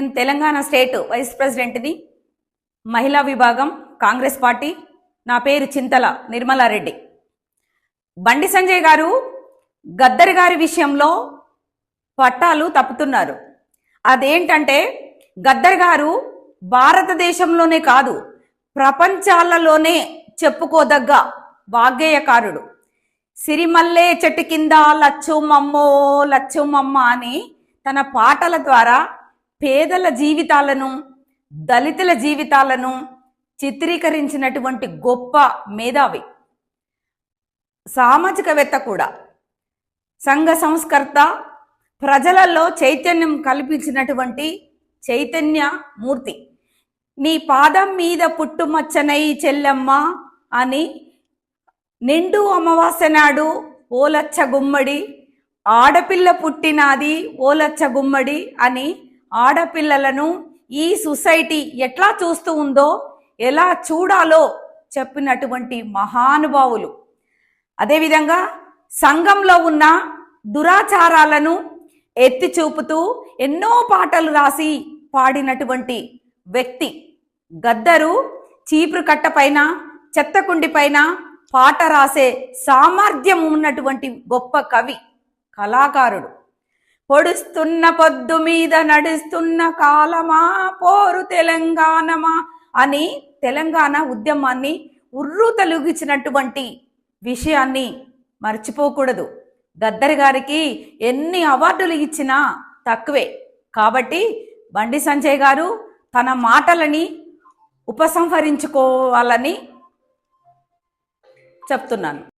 నేను Telangana state vice ప్రెసిడెంట్ని మహిళా విభాగం కాంగ్రెస్ పార్టీ. నా పేరు చింతల నిర్మలారెడ్డి. బండి సంజయ్ గారు గద్దర్ గారి విషయంలో పట్టాలు తప్పుతున్నారు. అదేంటంటే గద్దర్ గారు భారతదేశంలోనే కాదు ప్రపంచాలలోనే చెప్పుకోదగ్గ వాగ్గేయకారుడు. సిరిమల్లే చెట్టు కింద లచ్చుమమ్మో లచ్చుమమ్మ అని తన పాటల ద్వారా పేదల జీవితాలను దళితుల జీవితాలను చిత్రీకరించినటువంటి గొప్ప మేధావి. సామాజికవేత్త కూడా. సంఘ సంస్కర్త ప్రజలలో చైతన్యం కల్పించినటువంటి చైతన్య మూర్తి. నీ పాదం మీద పుట్టుమచ్చనై చెల్లెమ్మ అని నిండు అమావాస్య నాడు ఓలచ్చ గుమ్మడి ఆడపిల్ల పుట్టినాది ఓలచ్చ గుమ్మడి అని ఆడపిల్లలను ఈ సొసైటీ ఎట్లా చూస్తూ ఉందో ఎలా చూడాలో చెప్పినటువంటి మహానుభావులు. అదేవిధంగా సంఘంలో ఉన్న దురాచారాలను ఎత్తి చూపుతూ ఎన్నో పాటలు రాసి పాడినటువంటి వ్యక్తి. గద్దరు చీపురు కట్టపైన చెత్తకుండి పైన పాట రాసే సామర్థ్యం ఉన్నటువంటి గొప్ప కవి కళాకారుడు. పొడుస్తున్న పొద్దు మీద నడుస్తున్న కాలమా? పోరు తెలంగాణమా? అని తెలంగాణ ఉద్యమాన్ని ఉర్రు తొలగించినటువంటి విషయాన్ని మర్చిపోకూడదు. గద్దర్ గారికి ఎన్ని అవార్డులు ఇచ్చినా తక్కువే. కాబట్టి బండి సంజయ్ గారు తన మాటలని ఉపసంహరించుకోవాలని చెప్తున్నాను.